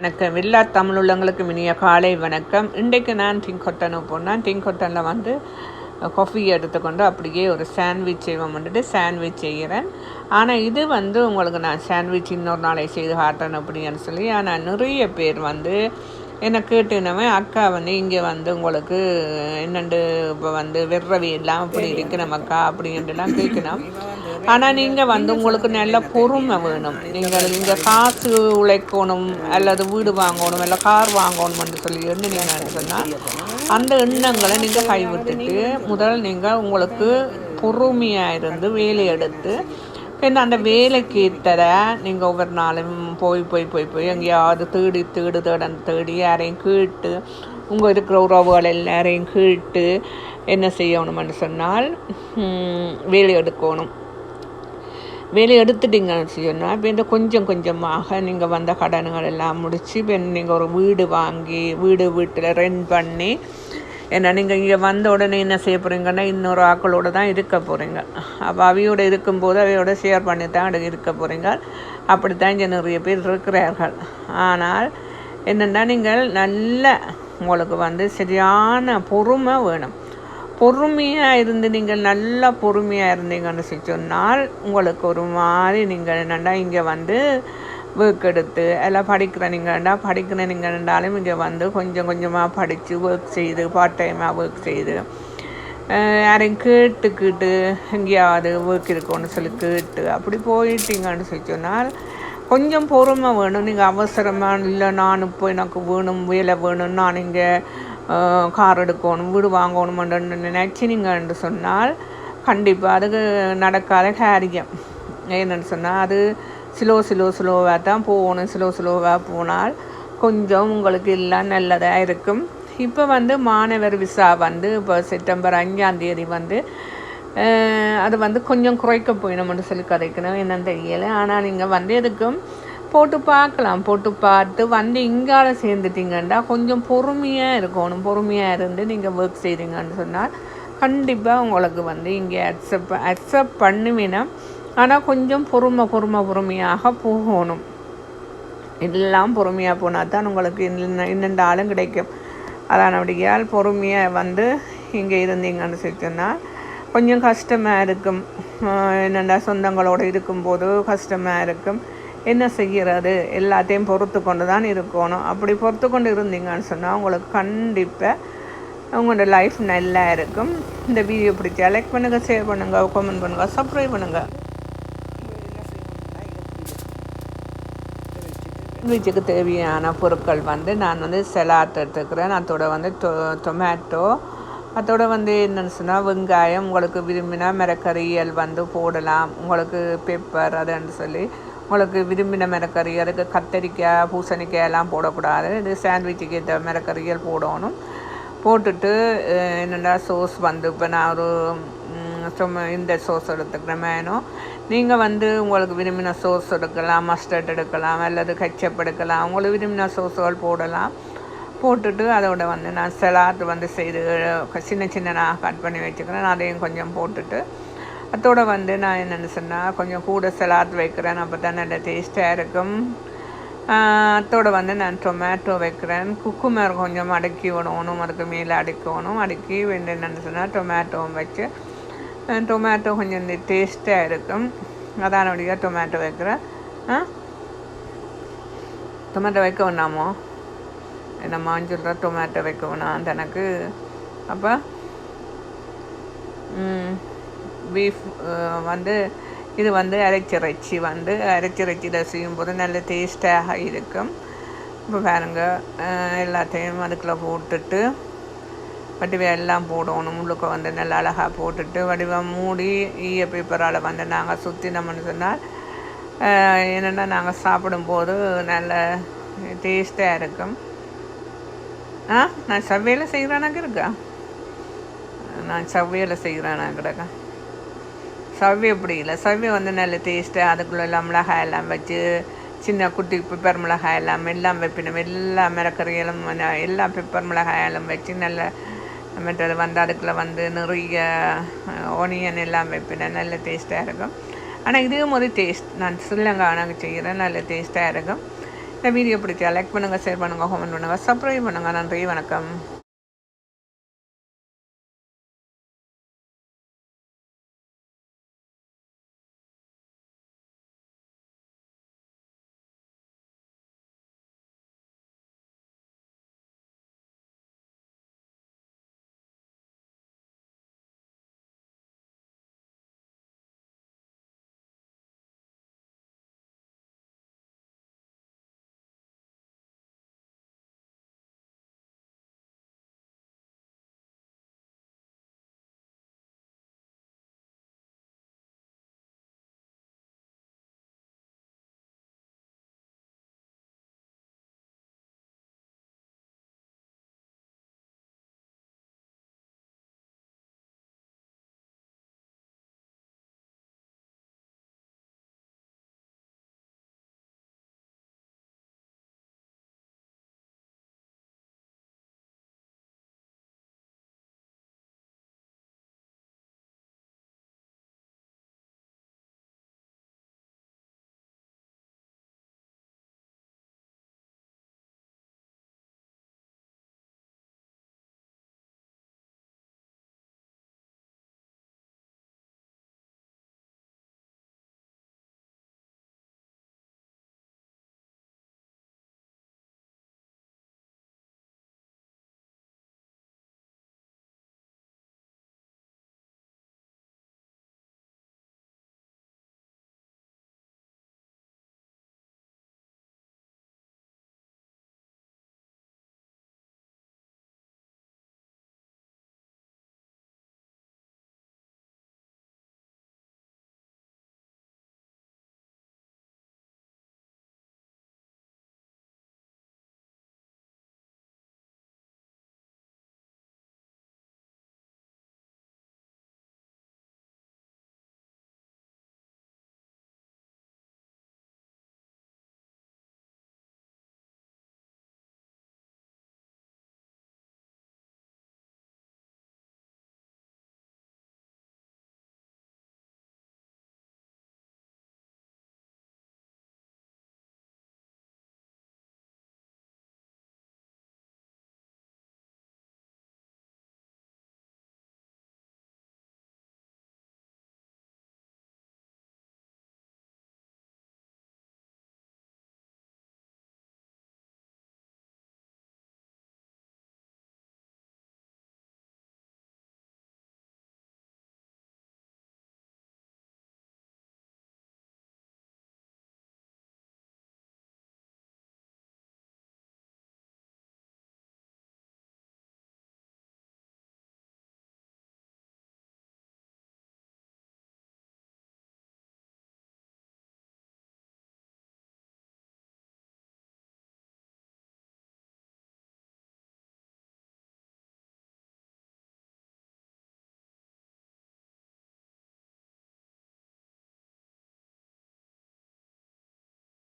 வணக்கம். எல்லா தமிழ் உள்ளவங்களுக்கும் இனிய காலை வணக்கம். இன்றைக்கு நான் டிங்கொட்டனு போனேன் டிங்கொட்டனில் வந்து காஃபி எடுத்துக்கொண்டு அப்படியே ஒரு சாண்ட்விச் செய்வோம் வந்துட்டு சாண்ட்விச் செய்கிறேன். ஆனால் இது வந்து உங்களுக்கு நான் சாண்ட்விச் இன்னொரு நாளை செய்து காட்டுறேன் அப்படின்னு சொல்லி ஆனால் நிறைய பேர் வந்து என்னை கேட்டுனவன் அக்கா வந்து இங்கே வந்து உங்களுக்கு என்னண்டு இப்போ வந்து வெறவி எல்லாம் அப்படி இருக்கணும் அக்கா அப்படின்ட்டுலாம் கேட்கணும் ஆனால் நீங்கள் வந்து உங்களுக்கு நல்ல பொறுமை வேணும். நீங்கள் இங்கே காசு உழைக்கணும் அல்லது வீடு வாங்கணும் இல்லை கார் வாங்கணும்னு சொல்லி எண்ணினீங்கன்னு சொன்னால் அந்த எண்ணங்களை நீங்கள் கைவிட்டுட்டு முதல் நீங்கள் உங்களுக்கு பொறுமையாக இருந்து வேலை எடுத்து பின்ன அந்த வேலைக்கு ஏற்றத நீங்கள் ஒவ்வொரு நாளும் போய் போய் போய் போய் எங்கேயாவது தேடி தேடு தேடன் தேடி யாரையும் கேட்டு உங்கள் இருக்கிற உறவுகள் எல்லாரையும் கேட்டு என்ன செய்யணும்னு சொன்னால் வேலை எடுக்கணும். வேலை எடுத்துட்டீங்கன்னு சொன்னால் இப்போ இந்த கொஞ்சம் கொஞ்சமாக நீங்கள் வந்த கடன்கள் எல்லாம் முடித்து இப்போ நீங்கள் ஒரு வீடு வாங்கி வீடு வீட்டில் ரெண்ட் பண்ணி ஏன்னா நீங்கள் இங்கே வந்த உடனே என்ன செய்ய போகிறீங்கன்னா இன்னொரு ஆக்களோடு தான் இருக்க போகிறீங்க அப்போ அவையோட இருக்கும்போது அவையோட ஷேர் பண்ணி தான் இருக்க போகிறீங்க அப்படி தான் இங்கே நிறைய பேர் இருக்கிறார்கள். ஆனால் என்னென்னா நீங்கள் நல்ல உங்களுக்கு வந்து சரியான பொறுமை வேணும். பொறுமையாக இருந்து நீங்கள் நல்லா பொறுமையாக இருந்தீங்கன்னு சொல்லி சொன்னால் உங்களுக்கு ஒரு மாதிரி நீங்கள் என்னண்டா இங்கே வந்து ஒர்க் எடுத்து எல்லாம் படிக்கிற நீங்கள்டா படிக்கிற நீங்கள்டாலும் இங்கே வந்து கொஞ்சம் கொஞ்சமாக படித்து ஒர்க் செய்து பார்ட் டைமாக ஒர்க் செய்து யாரையும் கேட்டுக்கிட்டு எங்கேயாவது ஒர்க் இருக்கும்னு சொல்லி கேட்டு அப்படி போயிட்டீங்கன்னு சொல்லி சொன்னால் கொஞ்சம் பொறுமை வேணும். நீங்கள் அவசரமாக இல்லை நான் இப்போ எனக்கு வேணும் வேலை வேணும் நான் இங்கே கார் எடுக்கணும் வீடு வாங்கணுமென்று நினச்சினீங்கன்னு சொன்னால் கண்டிப்பாக அதுக்கு நடக்காத காரியம். என்னென்னு சொன்னால் அது ஸ்லோ ஸ்லோ ஸ்லோவாக தான் போகணும். ஸ்லோ ஸ்லோவாக போனால் கொஞ்சம் உங்களுக்கு எல்லாம் நல்லதாக இருக்கும். இப்போ வந்து மாணவர் விசா வந்து இப்போ செப்டம்பர் அஞ்சாம் தேதி வந்து அது வந்து கொஞ்சம் குறைக்க போயிடணும்னு சொல்லி கதைக்கணும். என்னன்னு தெரியலை. ஆனால் நீங்கள் வந்து எதுக்கும் போட்டு பார்க்கலாம். போட்டு பார்த்து வந்து இங்கால சேர்ந்துட்டீங்கன்னா கொஞ்சம் பொறுமையாக இருக்கணும். பொறுமையாக இருந்து நீங்கள் ஒர்க் செய்கிறீங்கன்னு சொன்னால் கண்டிப்பாக உங்களுக்கு வந்து இங்கே அக்செப்ட் அக்செப்ட் பண்ணுவீனா ஆனால் கொஞ்சம் பொறுமை பொறுமை பொறுமையாக போகணும். எல்லாம் பொறுமையாக போனால் தான் உங்களுக்கு இன்ன இன்னெண்டு ஆளும் கிடைக்கும். அதான் அப்படியால் பொறுமையாக வந்து இங்கே இருந்தீங்கன்னு சொல்லி சொன்னால் கொஞ்சம் கஷ்டமாக இருக்கும். என்னென்னா சொந்தங்களோடு இருக்கும்போது கஷ்டமாக இருக்கும். என்ன செய்கிறது? எல்லாத்தையும் பொறுத்து கொண்டு தான் இருக்கணும். அப்படி பொறுத்து கொண்டு இருந்தீங்கன்னு சொன்னால் உங்களுக்கு கண்டிப்பாக உங்களோட லைஃப் நல்லா இருக்கும். இந்த வீடியோ பிடிச்சா லைக் பண்ணுங்கள் ஷேர் பண்ணுங்கள் கமெண்ட் பண்ணுங்கள் சப்ஸ்கிரைப் பண்ணுங்கள் வீட்டுக்கு தேவையான பொருட்கள் வந்து நான் வந்து செலாட் எடுத்துக்கிறேன். அதோட வந்து டொ டொமேட்டோ அதோட வந்து என்னென்னு சொன்னால் வெங்காயம் உங்களுக்கு விரும்பினா மிரக்கறியல் வந்து போடலாம். உங்களுக்கு பெப்பர் அதுன்னு சொல்லி உங்களுக்கு விரும்பின மிரக்கறி அதுக்கு கத்தரிக்காய் பூசணிக்காய் எல்லாம் போடக்கூடாது. இது சாண்ட்விச்சுக்கு ஏற்ற மிரக்கறிகள் போடணும். போட்டுட்டு என்னென்னா சோஸ் வந்து இப்போ நான் ஒரு சும்மா இந்த சோஸ் எடுத்துக்கிறேன் மேனும் நீங்கள் வந்து உங்களுக்கு விரும்பின சோஸ் எடுக்கலாம் மஸ்டர்ட் எடுக்கலாம் அல்லது கச்சப் எடுக்கலாம். உங்களுக்கு விரும்பின சோஸுகள் போடலாம். போட்டுட்டு அதோட வந்து நான் சலாட் வந்து செய்து சின்ன சின்னதாக கட் பண்ணி வச்சுக்கிறேன். அதையும் கொஞ்சம் போட்டுட்டு அதோட வந்து நான் என்னென்னு சொன்னால் கொஞ்சம் கூட சலாட் வைக்கிறேன். அப்போ தான் நல்ல டேஸ்ட்டாக இருக்கும். ஆஹ் வந்து நான் டொமேட்டோ வைக்கிறேன். குக்குமர் கொஞ்சம் அடுக்கி விடணும். அதுக்கு மேலே அடுக்கணும். அடுக்கி வெண்டு என்னென்னு சொன்னால் டொமேட்டோவும் வச்சு டொமேட்டோ கொஞ்சம் இந்த டேஸ்ட்டாக இருக்கும். அதானுடைய டொமேட்டோ வைக்கிறேன் ஆ? டொமேட்டோ வைக்க வேணாமோ? என்னம்மா சொல்கிற டொமேட்டோ வைக்க வேணாம். எனக்கு அப்போ பீஃப் uh, வந்து இது வந்து அரைச்சிறைச்சி வந்து அரைச்சிறைச்சியில் செய்யும்போது நல்ல டேஸ்ட்டாக இருக்கும். இப்போ பாருங்கள் uh, எல்லாத்தையும் அதுக்குள்ளே போட்டுட்டு வடிவ எல்லாம் போடணும். முழுக்க வந்து நல்லா அழகாக போட்டுட்டு வடிவம் மூடி ஈய பேப்பரால் வந்து நாங்கள் சுற்றினோம்னு சொன்னால் uh, என்னென்னா நாங்கள் சாப்பிடும்போது நல்ல டேஸ்ட்டாக இருக்கும். ஆ? நான் சவ்வையில் செய்கிறானாக்க இருக்கா நான் சவ்வையில் செய்கிறேனா கிடக்க சவ்வே அப்படி இல்லை. சவ்வே வந்து நல்ல டேஸ்ட்டு அதுக்குள்ளே எல்லாம் மிளகாய் எல்லாம் வச்சு சின்ன குட்டி பெப்பர் மிளகாய் எல்லாம் எல்லாம் வைப்பினோம். எல்லா மிளக்கறிகளும் எல்லா பெப்பர் மிளகாயெல்லாம் வச்சு நல்ல மற்றது வந்து அதுக்குள்ளே வந்து நிறைய ஒனியன் எல்லாம் வைப்பினேன் நல்ல டேஸ்ட்டாக இருக்கும். ஆனால் இதுவும் ஒரு டேஸ்ட் நான் ஸ்ரீலங்காவுக்கு செய்கிறேன் நல்ல டேஸ்ட்டாக இருக்கும். இந்த வீடியோ பிடிச்சா லைக் பண்ணுங்கள் ஷேர் பண்ணுங்கள் கமெண்ட் பண்ணுங்கள் சப்ஸ்கிரைப் பண்ணுங்கள் நன்றி வணக்கம்.